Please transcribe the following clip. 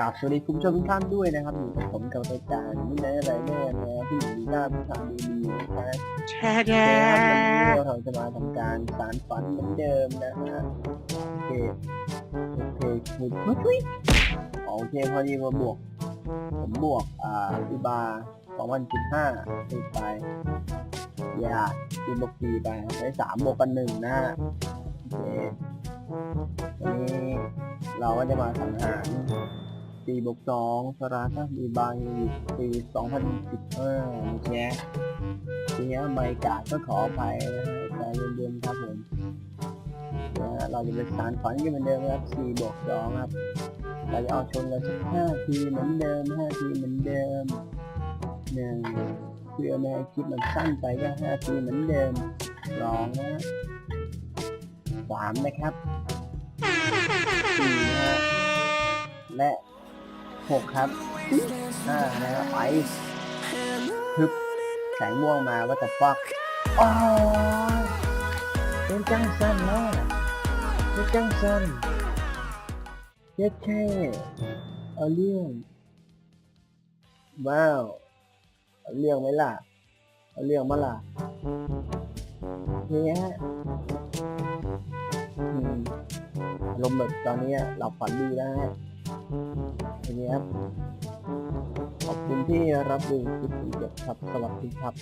กราบสวัสดีคุณผู้ชมทุกท่านด้วยนะครับอยู่กับผมกับรายการนี่นะอะไรแน่นะผู้หญิงดีหน้าผู้ชายดูดีนะครับแช่แชรับวันนี้เราจะมาทำการสารฝันเหมือนเดิมนะฮะโอเคโอเคคุยคุยคุยโอเคพอดีมาบวก ผมบวกอ่าอีบา2015ตีไปอย่าตีบวกตีไปได้สามบวกกันหนึ่งนะฮะโอเควันนี้เราก็จะมาสังหาร ตีบวกสองสราทัอีบาอยู่ปี2015นะแจ๊ะทีนี้บากาศก็ขออภัยนะฮะใจเย็นๆครับผมนะฮะเราจะไปสารฝันกันเหมือนเดิมครับ4บวก2ครับเราจะเอาชนกันสัก5ทีเหมือนเดิม5ทีเหมือนเดิมหนึ่งเพื่อไม่ให้คลิปมันสั้นไปก็5ทีเหมือนเดิมสองนะสามนะครับสี่นะฮะและ หกครับห้านะครับไปฮึบแสงม่วงมาว่าแต่ฟักอ๋อเป็นจังสันนะเป็นจังสันเจ๊แค่เอาเรื่องว้าวเอาเรื่องไหมล่ะเอาเรื่องมาล่ะเนี่ยอืมอารมณ์แบบตอนนี้หลับฝันดีแล้วฮะ ครับ ขอบคุณที่รับดูคลิปนี้ครับ สวัสดีครับ